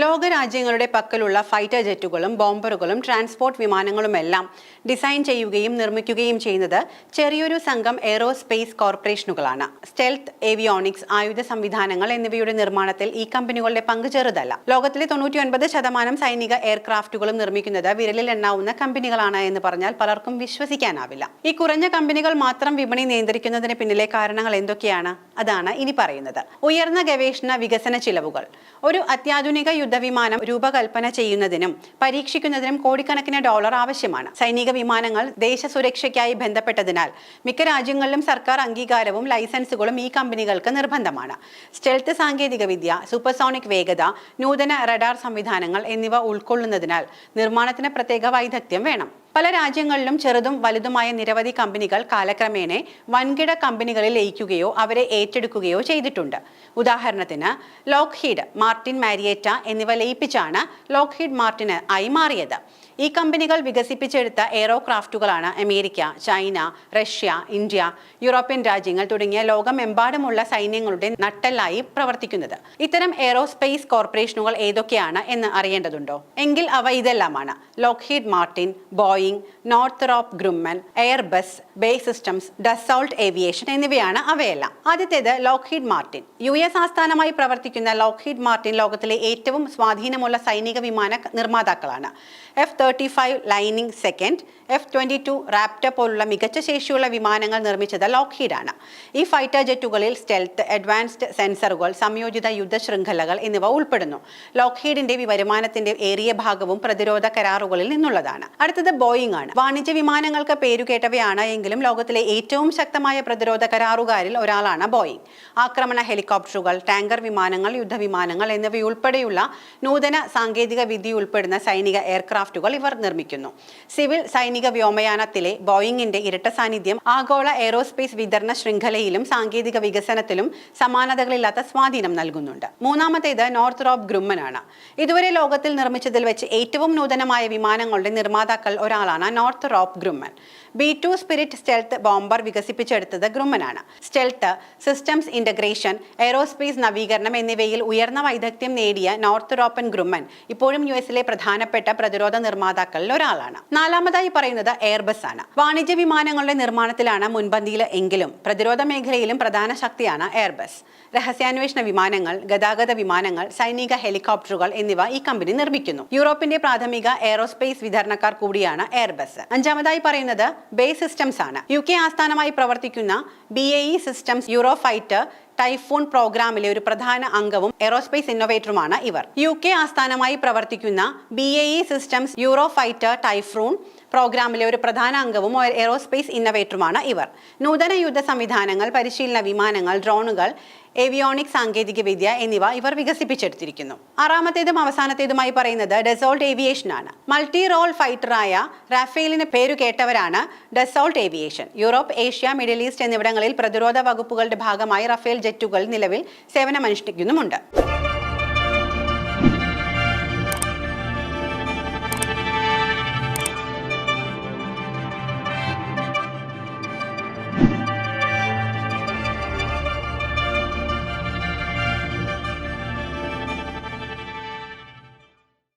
ലോകരാജ്യങ്ങളുടെ പക്കലുള്ള ഫൈറ്റർ ജെറ്റുകളും ബോംബറുകളും ട്രാൻസ്പോർട്ട് വിമാനങ്ങളുമെല്ലാം ഡിസൈൻ ചെയ്യുകയും നിർമ്മിക്കുകയും ചെയ്യുന്നത് ചെറിയൊരു സംഘം എയ്റോസ്പേസ് കോർപ്പറേഷനുകളാണ്. സ്റ്റെൽത്ത് ഏവിയോണിക്സ് ആയുധ സംവിധാനങ്ങൾ എന്നിവയുടെ നിർമ്മാണത്തിൽ ഈ കമ്പനികളുടെ പങ്ക് ചെറുതല്ല. ലോകത്തിലെ തൊണ്ണൂറ്റിയൊൻപത് ശതമാനം സൈനിക എയർക്രാഫ്റ്റുകളും നിർമ്മിക്കുന്നത് വിരലിൽ എണ്ണാവുന്ന കമ്പനികളാണ് എന്ന് പറഞ്ഞാൽ പലർക്കും വിശ്വസിക്കാനാവില്ല. ഈ കുറഞ്ഞ കമ്പനികൾ മാത്രം വിപണി നിയന്ത്രിക്കുന്നതിന് പിന്നിലെ കാരണങ്ങൾ എന്തൊക്കെയാണ്? അതാണ് ഇനി പറയുന്നത്. ഉയർന്ന ഗവേഷണ വികസന ചിലവുകൾ. ഒരു അത്യാധുനിക യുദ്ധവിമാനം രൂപകൽപ്പന ചെയ്യുന്നതിനും പരീക്ഷിക്കുന്നതിനും കോടിക്കണക്കിന് ഡോളർ ആവശ്യമാണ്. സൈനിക വിമാനങ്ങൾ ദേശസുരക്ഷയ്ക്കായി ബന്ധപ്പെട്ടതിനാൽ മിക്ക രാജ്യങ്ങളിലും സർക്കാർ അംഗീകാരവും ലൈസൻസുകളും ഈ കമ്പനികൾക്ക് നിർബന്ധമാണ്. സ്റ്റെൽത്ത് സാങ്കേതികവിദ്യ സൂപ്പർസോണിക് വേഗത നൂതന റഡാർ സംവിധാനങ്ങൾ എന്നിവ ഉൾക്കൊള്ളുന്നതിനാൽ നിർമ്മാണത്തിന് പ്രത്യേക വൈദഗ്ധ്യം വേണം. പല രാജ്യങ്ങളിലും ചെറുതും വലുതുമായ നിരവധി കമ്പനികൾ കാലക്രമേണ വൻകിട കമ്പനികളിൽ ലയിക്കുകയോ അവരെ ഏറ്റെടുക്കുകയോ ചെയ്തിട്ടുണ്ട്. ഉദാഹരണത്തിന് ലോക്ഹീഡ് മാർട്ടിൻ മാരിയേറ്റ എന്നിവ ലയിപ്പിച്ചാണ് ലോക്ഹീഡ് മാർട്ടിന് ആയി മാറിയത്. ഈ കമ്പനികൾ വികസിപ്പിച്ചെടുത്ത എയറോക്രാഫ്റ്റുകളാണ് America China Russia India European രാജ്യങ്ങൾ തുടങ്ങിയ ലോകമെമ്പാടുമുള്ള സൈന്യങ്ങളുടെ നട്ടലായി പ്രവർത്തിക്കുന്നത്. ഇത്തരം എയറോസ്പേസ് കോർപ്പറേഷനുകൾ ഏതൊക്കെയാണ് എന്ന് അറിയേണ്ടതുണ്ടോ? എങ്കിൽ അവ ഇതെല്ലാമാണ്. Lockheed Martin Boeing Northrop Grumman Airbus BAE systems Dassault aviation എന്നിവയാണ് അവയെല്ലാം. ആദ്യത്തേത് ലോക്ക്ഹീഡ് മാർട്ടിൻ യു എസ് ആസ്ഥാനമായി പ്രവർത്തിക്കുന്ന ലോക്ക്ഹീഡ് മാർട്ടിൻ ലോകത്തിലെ ഏറ്റവും സ്വാധീനമുള്ള സൈനിക വിമാന നിർമ്മാതാക്കളാണ്. F thirty five lightning second F twenty two Raptor പോലുള്ള മികച്ച ശേഷിയുള്ള വിമാനങ്ങൾ നിർമ്മിച്ചത് ലോക്ക്ഹീഡാണ് ഈ ഫൈറ്റർ ജെറ്റുകളിൽ സ്റ്റെൽത്ത് അഡ്വാൻസ്ഡ് സെൻസറുകൾ സംയോജിത യുദ്ധ ശൃംഖലകൾ എന്നിവ ഉൾപ്പെടുന്നു. ലോക്ക്ഹീഡിന്റെ വരുമാനത്തിന്റെ ഏറിയ ഭാഗവും പ്രതിരോധ കരാറുകളിൽ നിന്നുള്ളതാണ്. അടുത്തത് ബോയിങ് ആണ്. വാണിജ്യ വിമാനങ്ങൾക്ക് പേരുകേട്ടവയാണ് എങ്കിലും ലോകത്തിലെ ഏറ്റവും ശക്തമായ പ്രതിരോധ കരാറുകാരിൽ ഒരാളാണ് ബോയിങ് ആക്രമണ ഹെലികോപ്റ്ററുകൾ ടാങ്കർ വിമാനങ്ങൾ യുദ്ധവിമാനങ്ങൾ എന്നിവയുൾപ്പെടെയുള്ള നൂതന സാങ്കേതിക വിധി ഉൾപ്പെടുന്ന സൈനിക എയർക്രാഫ്റ്റുകൾ ഇവർ നിർമ്മിക്കുന്നു. സിവിൽ സൈനിക വ്യോമയാനത്തിലെ ബോയിങ്ങിന്റെ ഇരട്ട സാന്നിധ്യം ആഗോള എയറോസ്പേസ് വിതരണ ശൃംഖലയിലും സാങ്കേതിക വികസനത്തിലും സമാനതകളില്ലാത്ത സ്വാധീനം നൽകുന്നുണ്ട്. മൂന്നാമത്തേത് നോർത്ത് റോബ് ഗ്രൂമൻ ആണ്. ഇതുവരെ ലോകത്തിൽ നിർമ്മിച്ചതിൽ വെച്ച് ഏറ്റവും നൂതനമായ വിമാനങ്ങളുടെ നിർമ്മാതാക്കൾ ഒരാളാണ് Northrop Grumman. B two spirit stealth bomber വികസിപ്പിച്ചെടുത്തത് ഗ്രൂമനാണ്. സ്റ്റെൽത്ത് സിസ്റ്റംസ് ഇന്റഗ്രേഷൻ എയറോസ്പേസ് നവീകരണം എന്നിവയിൽ ഉയർന്ന വൈദഗ്ധ്യം നേടിയ നോർത്ത് റോപ്പൻ ഗ്രൂമൻ ഇപ്പോഴും യു എസിലെ പ്രധാനപ്പെട്ട പ്രതിരോധ നിർമ്മാതാക്കളിൽ ഒരാളാണ്. നാലാമതായി പറയുന്നത് എയർബസ് ആണ്. വാണിജ്യ വിമാനങ്ങളുടെ നിർമ്മാണത്തിലാണ് മുൻപന്തിയിൽ എങ്കിലും പ്രതിരോധ മേഖലയിലും പ്രധാന ശക്തിയാണ് എയർബസ്. രഹസ്യാന്വേഷണ വിമാനങ്ങൾ ഗതാഗത വിമാനങ്ങൾ സൈനിക ഹെലികോപ്റ്ററുകൾ എന്നിവ ഈ കമ്പനി നിർമ്മിക്കുന്നു. യൂറോപ്പിന്റെ പ്രാഥമിക എയറോസ്പേസ് വിതരണക്കാർ കൂടിയാണ് എയർബസ്. അഞ്ചാമതായി പറയുന്നത് ബേ സിസ്റ്റംസ് ആണ് യു കെ ആസ്ഥാനമായി പ്രവർത്തിക്കുന്ന B A E systems euro fighter typhoon പ്രോഗ്രാമിലെ ഒരു പ്രധാന അംഗവും എറോസ്പേസ് ഇന്നോവേറ്ററുമാണ് ഇവർ. യു കെ ആസ്ഥാനമായി പ്രവർത്തിക്കുന്ന B A E systems euro fighter typhoon പ്രോഗ്രാമിലെ ഒരു പ്രധാന അംഗവും എറോസ്പേസ് ഇന്നവേറ്ററുമാണ് ഇവർ. നൂതന യുദ്ധ സംവിധാനങ്ങൾ പരിശീലന വിമാനങ്ങൾ ഡ്രോണുകൾ ഏവിയോണിക് സാങ്കേതിക വിദ്യ എന്നിവ ഇവർ വികസിപ്പിച്ചെടുത്തിരിക്കുന്നു. ആറാമത്തേതും അവസാനത്തേതുമായി പറയുന്നത് ഡെസോൾട്ട് ഏവിയേഷൻ ആണ്. മൾട്ടി റോൾ ഫൈറ്ററായ റാഫേലിന് പേരു കേട്ടവരാണ് Dassault aviation Europe Asia middle east എന്നിവിടങ്ങളിൽ പ്രതിരോധ വകുപ്പുകളുടെ ഭാഗമായി റഫേൽ ജെറ്റുകൾ നിലവിൽ സേവനമനുഷ്ഠിക്കുന്നുമുണ്ട്.